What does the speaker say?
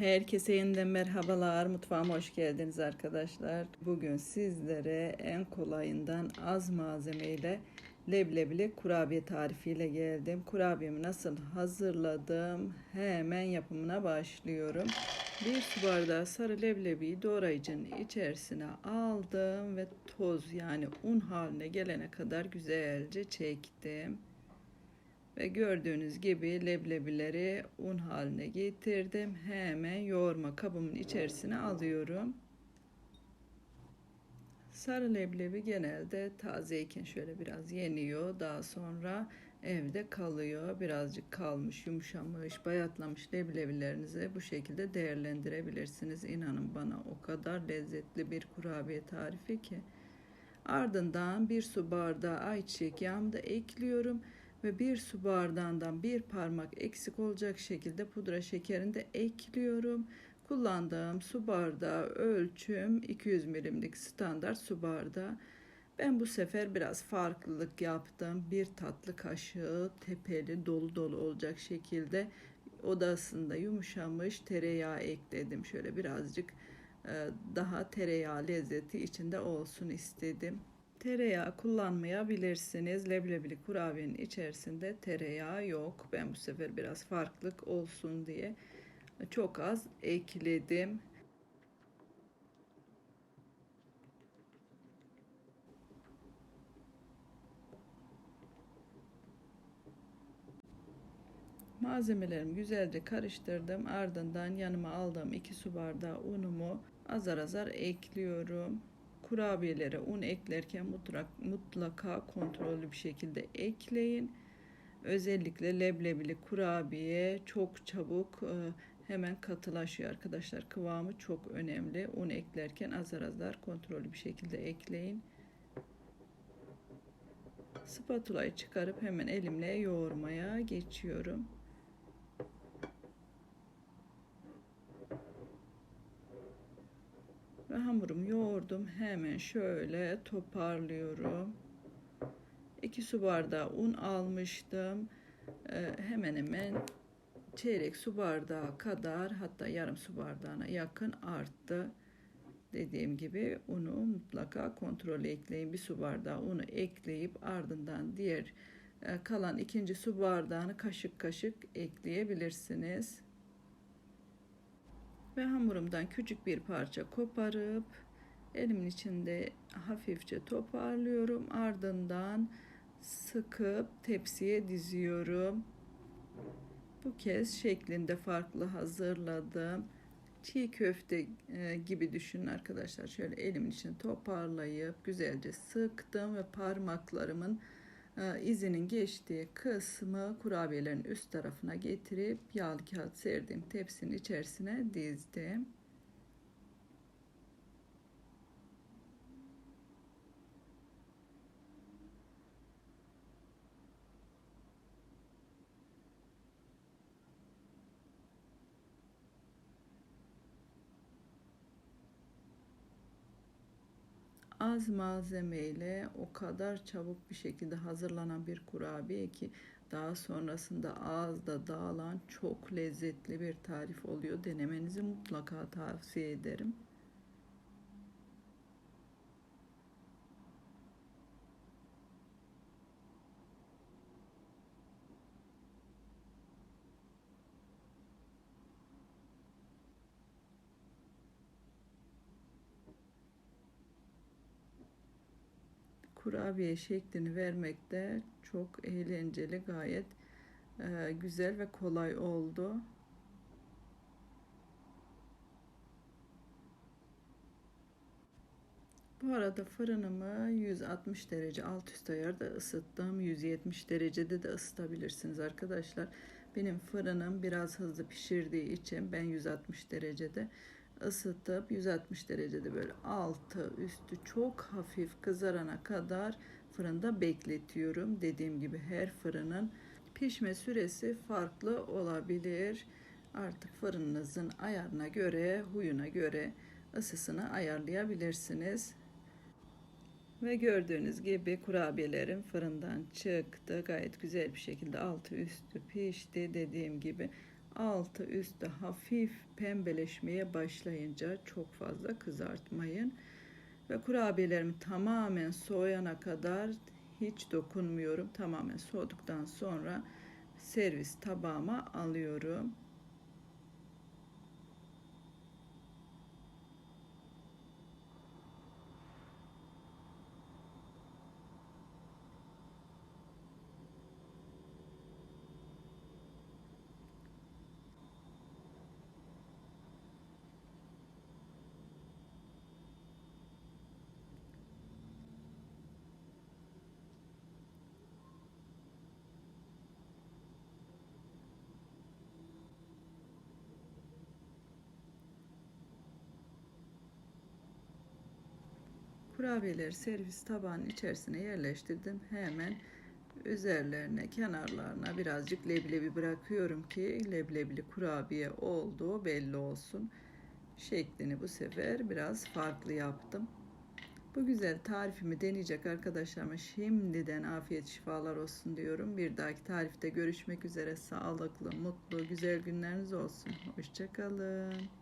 Herkese yeniden merhabalar. Mutfağıma hoş geldiniz arkadaşlar. Bugün sizlere en kolayından az malzemeyle leblebili kurabiye tarifiyle geldim. Kurabiyemi nasıl hazırladım? Hemen yapımına başlıyorum. Bir su bardağı sarı leblebiyi doğrayıcının içerisine aldım ve toz yani un haline gelene kadar güzelce çektim. Ve gördüğünüz gibi leblebileri un haline getirdim. Hemen yoğurma kabımın içerisine alıyorum. Sarı leblebi genelde tazeyken şöyle biraz yeniyor. Daha sonra evde kalıyor. Birazcık kalmış, yumuşamış, bayatlamış leblebilerinizi bu şekilde değerlendirebilirsiniz. İnanın bana o kadar lezzetli bir kurabiye tarifi ki. Ardından bir su bardağı ayçiçek yağımı da ekliyorum ve bir su bardağından bir parmak eksik olacak şekilde pudra şekerini de ekliyorum. Kullandığım su bardağı ölçüm 200 milimlik standart su bardağı. Ben bu sefer biraz farklılık yaptım. Bir tatlı kaşığı tepeli dolu dolu olacak şekilde odasında yumuşamış tereyağı ekledim. Şöyle birazcık daha tereyağı lezzeti içinde olsun istedim. Tereyağı kullanmayabilirsiniz. Leblebili kurabiyenin içerisinde tereyağı yok. Ben bu sefer biraz farklılık olsun diye çok az ekledim. Malzemelerimi güzelce karıştırdım. Ardından yanıma aldığım 2 su bardağı unumu azar azar ekliyorum kurabiyelere un eklerken mutlaka, mutlaka kontrollü bir şekilde ekleyin. Özellikle leblebili kurabiye çok çabuk e, hemen katılaşıyor arkadaşlar. Kıvamı çok önemli. Un eklerken azar azar kontrollü bir şekilde ekleyin. Spatulayı çıkarıp hemen elimle yoğurmaya geçiyorum. Ve hamurumu yoğurdum. Hemen şöyle toparlıyorum. 2 su bardağı un almıştım. Ee, hemen hemen çeyrek su bardağı kadar hatta yarım su bardağına yakın arttı. Dediğim gibi unu mutlaka kontrol ekleyin. Bir su bardağı unu ekleyip ardından diğer e, kalan ikinci su bardağını kaşık kaşık ekleyebilirsiniz ve hamurumdan küçük bir parça koparıp elimin içinde hafifçe toparlıyorum. Ardından sıkıp tepsiye diziyorum. Bu kez şeklinde farklı hazırladım. Çiğ köfte e, gibi düşünün arkadaşlar. Şöyle elimin içine toparlayıp güzelce sıktım ve parmaklarımın izinin geçtiği kısmı kurabiyelerin üst tarafına getirip yağlı kağıt serdiğim tepsinin içerisine dizdim. Az malzemeyle o kadar çabuk bir şekilde hazırlanan bir kurabiye ki daha sonrasında ağızda dağılan çok lezzetli bir tarif oluyor. Denemenizi mutlaka tavsiye ederim. Kurabiye şeklini vermekte çok eğlenceli, gayet e, güzel ve kolay oldu. Bu arada fırınımı 160 derece alt üst ayarda ısıttım. 170 derecede de ısıtabilirsiniz arkadaşlar. Benim fırınım biraz hızlı pişirdiği için ben 160 derecede ısıtıp 160 derecede böyle altı üstü çok hafif kızarana kadar fırında bekletiyorum. Dediğim gibi her fırının pişme süresi farklı olabilir. Artık fırınınızın ayarına göre, huyuna göre ısısını ayarlayabilirsiniz. Ve gördüğünüz gibi kurabiyelerim fırından çıktı. Gayet güzel bir şekilde altı üstü pişti. Dediğim gibi Altı üstü hafif pembeleşmeye başlayınca çok fazla kızartmayın. Ve kurabiyelerimi tamamen soğuyana kadar hiç dokunmuyorum. Tamamen soğuduktan sonra servis tabağıma alıyorum. Kurabiyeleri servis tabağının içerisine yerleştirdim. Hemen üzerlerine, kenarlarına birazcık leblebi bırakıyorum ki leblebili kurabiye olduğu belli olsun. Şeklini bu sefer biraz farklı yaptım. Bu güzel tarifimi deneyecek arkadaşlarıma şimdiden afiyet şifalar olsun diyorum. Bir dahaki tarifte görüşmek üzere. Sağlıklı, mutlu, güzel günleriniz olsun. Hoşçakalın.